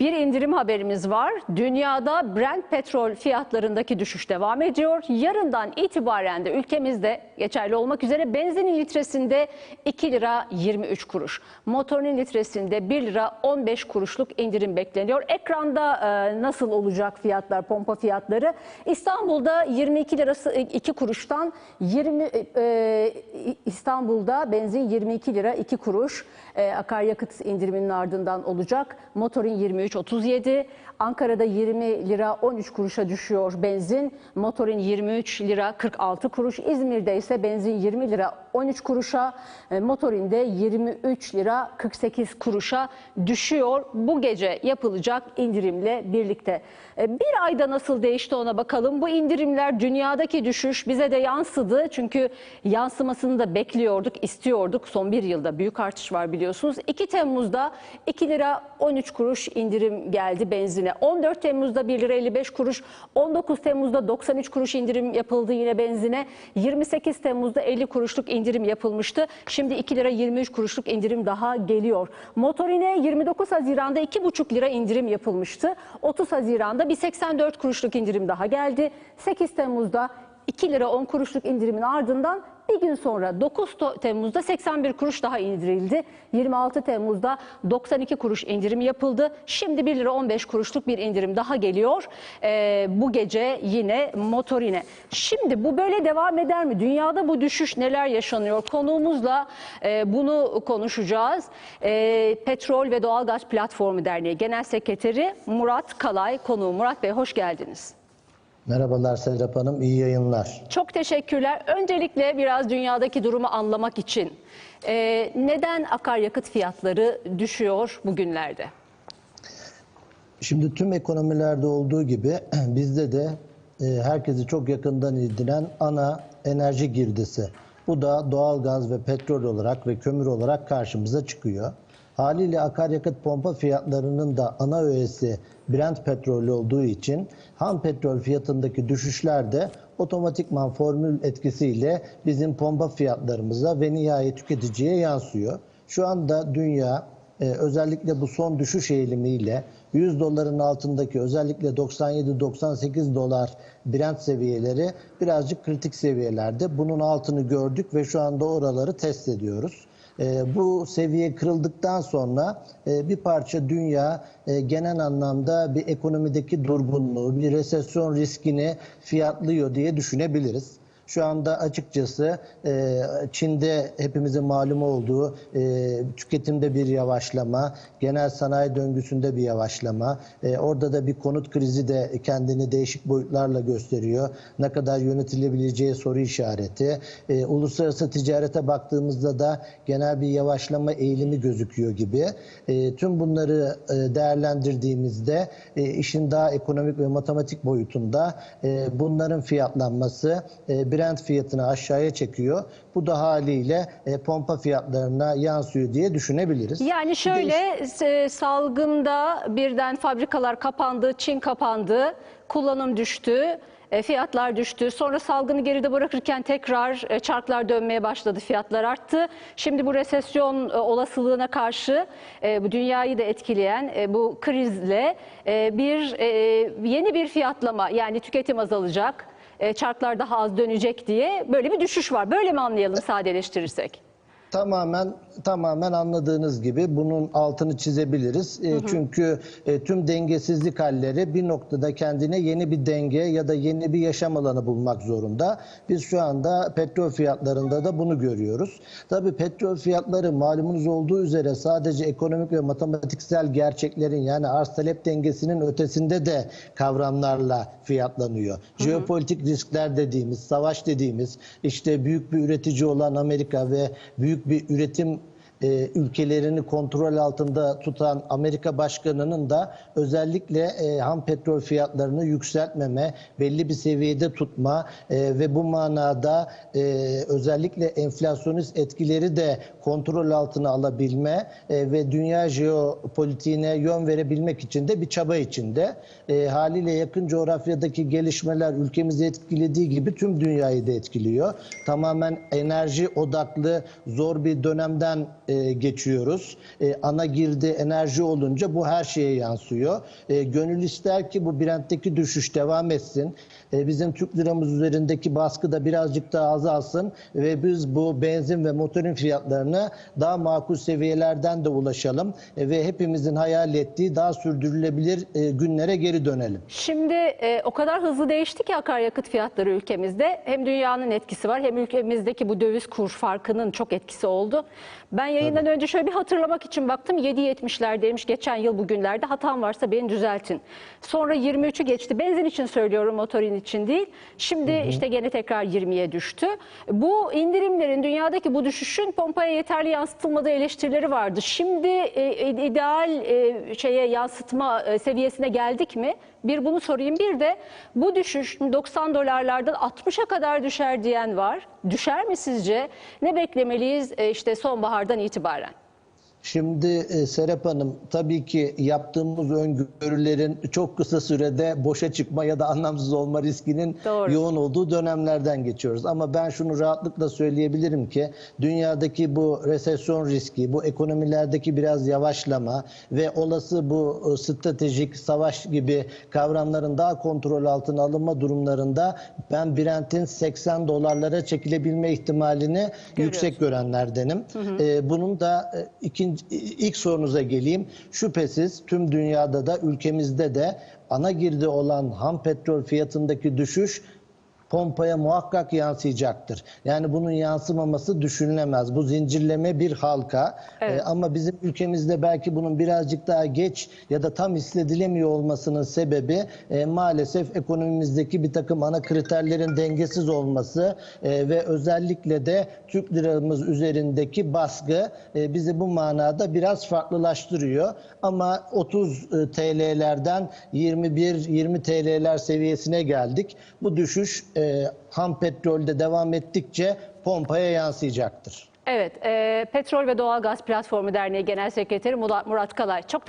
Bir indirim haberimiz var. Dünyada Brent petrol fiyatlarındaki düşüş devam ediyor. Yarından itibaren de ülkemizde geçerli olmak üzere benzinin litresinde 2 lira 23 kuruş. Motorun litresinde 1 lira 15 kuruşluk indirim bekleniyor. Ekranda e, nasıl olacak fiyatlar, pompa fiyatları? İstanbul'da 22 lirası 2 kuruştan 20 e, İstanbul'da benzin 22 lira 2 kuruş. E, akaryakıt indiriminin ardından olacak. Motorun 23.37, Ankara'da 20 lira 13 kuruşa düşüyor benzin. Motorun 23 lira 46 kuruş. İzmir'de ise benzin 20 lira 13 kuruşa, e, motorin de 23 lira 48 kuruşa düşüyor. Bu gece yapılacak indirimle birlikte. E, Bir ayda nasıl değişti ona bakalım. Bu indirimler dünyadaki düşüş bize de yansıdı. Çünkü yansımasını da bekliyorduk, istiyorduk. Son bir yılda büyük artış var biliyorsunuz. 2 Temmuz'da 2 lira 13 kuruş indirim geldi benzine. 14 Temmuz'da 1 lira 55 kuruş, 19 Temmuz'da 93 kuruş indirim yapıldı yine benzine. 28 Temmuz'da 50 kuruşluk indirim yapılmıştı. Şimdi 2 lira 23 kuruşluk indirim daha geliyor. Motorine 29 Haziran'da 2,5 lira indirim yapılmıştı. 30 Haziran'da bir 84 kuruşluk indirim daha geldi. 8 Temmuz'da 2 lira 10 kuruşluk indirimin ardından bir gün sonra 9 Temmuz'da 81 kuruş daha indirildi. 26 Temmuz'da 92 kuruş indirim yapıldı. Şimdi 1 lira 15 kuruşluk bir indirim daha geliyor. Ee, bu gece yine motorine. Şimdi bu böyle devam eder mi? Dünyada bu düşüş neler yaşanıyor? Konuğumuzla e, bunu konuşacağız. E, Petrol ve Doğalgaz Platformu Derneği Genel Sekreteri Murat Kalay konuğu. Murat Bey hoş geldiniz. Merhabalar Serap Hanım, iyi yayınlar. Çok teşekkürler. Öncelikle biraz dünyadaki durumu anlamak için e, neden akaryakıt fiyatları düşüyor bugünlerde? Şimdi tüm ekonomilerde olduğu gibi bizde de e, herkesi çok yakından ilgilen ana enerji girdisi. Bu da doğal gaz ve petrol olarak ve kömür olarak karşımıza çıkıyor. Haliyle akaryakıt pompa fiyatlarının da ana öğesi Brent petrolü olduğu için ham petrol fiyatındaki düşüşler de otomatikman formül etkisiyle bizim pompa fiyatlarımıza ve nihai tüketiciye yansıyor. Şu anda dünya e, özellikle bu son düşüş eğilimiyle 100 doların altındaki özellikle 97-98 dolar Brent seviyeleri birazcık kritik seviyelerde. Bunun altını gördük ve şu anda oraları test ediyoruz. E, bu seviye kırıldıktan sonra e, bir parça dünya e, genel anlamda bir ekonomideki durgunluğu, bir resesyon riskini fiyatlıyor diye düşünebiliriz. Şu anda açıkçası e, Çin'de hepimizin malumu olduğu e, tüketimde bir yavaşlama, genel sanayi döngüsünde bir yavaşlama. E, orada da bir konut krizi de kendini değişik boyutlarla gösteriyor. Ne kadar yönetilebileceği soru işareti. E, uluslararası ticarete baktığımızda da genel bir yavaşlama eğilimi gözüküyor gibi. E, tüm bunları e, değerlendirdiğimizde e, işin daha ekonomik ve matematik boyutunda e, bunların fiyatlanması e, Brent fiyatını aşağıya çekiyor. Bu da haliyle e, pompa fiyatlarına yansıyor diye düşünebiliriz. Yani şöyle e, salgında birden fabrikalar kapandı, Çin kapandı, kullanım düştü. e, Fiyatlar düştü. Sonra salgını geride bırakırken tekrar e, çarklar dönmeye başladı. Fiyatlar arttı. Şimdi bu resesyon e, olasılığına karşı bu dünyayı da etkileyen bu krizle bir yeni bir fiyatlama yani tüketim azalacak. E, Çarklar daha az dönecek diye böyle bir düşüş var. Böyle mi anlayalım sadeleştirirsek? Tamamen tamamen anladığınız gibi bunun altını çizebiliriz. E, çünkü e, tüm dengesizlik halleri bir noktada kendine yeni bir denge ya da yeni bir yaşam alanı bulmak zorunda. Biz şu anda petrol fiyatlarında da bunu görüyoruz. Tabii petrol fiyatları malumunuz olduğu üzere sadece ekonomik ve matematiksel gerçeklerin yani arz talep dengesinin ötesinde de kavramlarla fiyatlanıyor. Jeopolitik riskler dediğimiz, savaş dediğimiz, işte büyük bir üretici olan Amerika ve büyük bir üretim e, ülkelerini kontrol altında tutan Amerika Başkanı'nın da özellikle e, ham petrol fiyatlarını yükseltmeme, belli bir seviyede tutma e, ve bu manada e, özellikle enflasyonist etkileri de kontrol altına alabilme e, ve dünya jeopolitiğine yön verebilmek için de bir çaba içinde. E, haliyle yakın coğrafyadaki gelişmeler ülkemizi etkilediği gibi tüm dünyayı da etkiliyor. Tamamen enerji odaklı zor bir dönemden e, geçiyoruz. E, ana girdi enerji olunca bu her şeye yansıyor. E, gönül ister ki bu Brent'teki düşüş devam etsin. E, bizim Türk liramız üzerindeki baskı da birazcık daha azalsın ve biz bu benzin ve motorin fiyatlarına daha makul seviyelerden de ulaşalım E, ve hepimizin hayal ettiği daha sürdürülebilir e, günlere geri dönelim. Şimdi e, o kadar hızlı değişti ki akaryakıt fiyatları ülkemizde. Hem dünyanın etkisi var hem ülkemizdeki bu döviz kur farkının çok etkisi oldu. Ben yayından önce şöyle bir hatırlamak için baktım 7.70'lerdeymiş geçen yıl bugünlerde. Hatam varsa beni düzeltin. Sonra 23'ü geçti. Benzin için söylüyorum motorin için değil. Şimdi işte gene tekrar 20'ye düştü. Bu indirimlerin dünyadaki bu düşüşün pompaya yeterli yansıtılmadığı eleştirileri vardı. Şimdi e, ideal e, şeye yansıtma e, seviyesine geldik mi? Bir bunu sorayım. Bir de bu düşüş 90 dolarlardan 60'a kadar düşer diyen var. Düşer mi sizce? Ne beklemeliyiz e, işte sonbahardan itibaren? itibaren. Şimdi e, Serap Hanım tabii ki yaptığımız öngörülerin çok kısa sürede boşa çıkma ya da anlamsız olma riskinin Doğru. yoğun olduğu dönemlerden geçiyoruz. Ama ben şunu rahatlıkla söyleyebilirim ki dünyadaki bu resesyon riski, bu ekonomilerdeki biraz yavaşlama ve olası bu e, stratejik savaş gibi kavramların daha kontrol altına alınma durumlarında ben Brent'in 80 dolarlara çekilebilme ihtimalini yüksek görenlerdenim. Ee, bunun da e, ikinci, ilk sorunuza geleyim. Şüphesiz tüm dünyada da ülkemizde de ana girdi olan ham petrol fiyatındaki düşüş pompaya muhakkak yansıyacaktır. Yani bunun yansımaması düşünülemez. Bu zincirleme bir halka. Evet. Ee, ama bizim ülkemizde belki bunun birazcık daha geç ya da tam hissedilemiyor olmasının sebebi e, maalesef ekonomimizdeki bir takım ana kriterlerin dengesiz olması e, ve özellikle de Türk liramız üzerindeki baskı e, bizi bu manada biraz farklılaştırıyor. Ama 30 e, TL'lerden 21-20 TL'ler seviyesine geldik. Bu düşüş e, ham petrolde devam ettikçe pompaya yansıyacaktır. Evet, e, Petrol ve Doğalgaz Platformu Derneği Genel Sekreteri Murat Kalay. Çok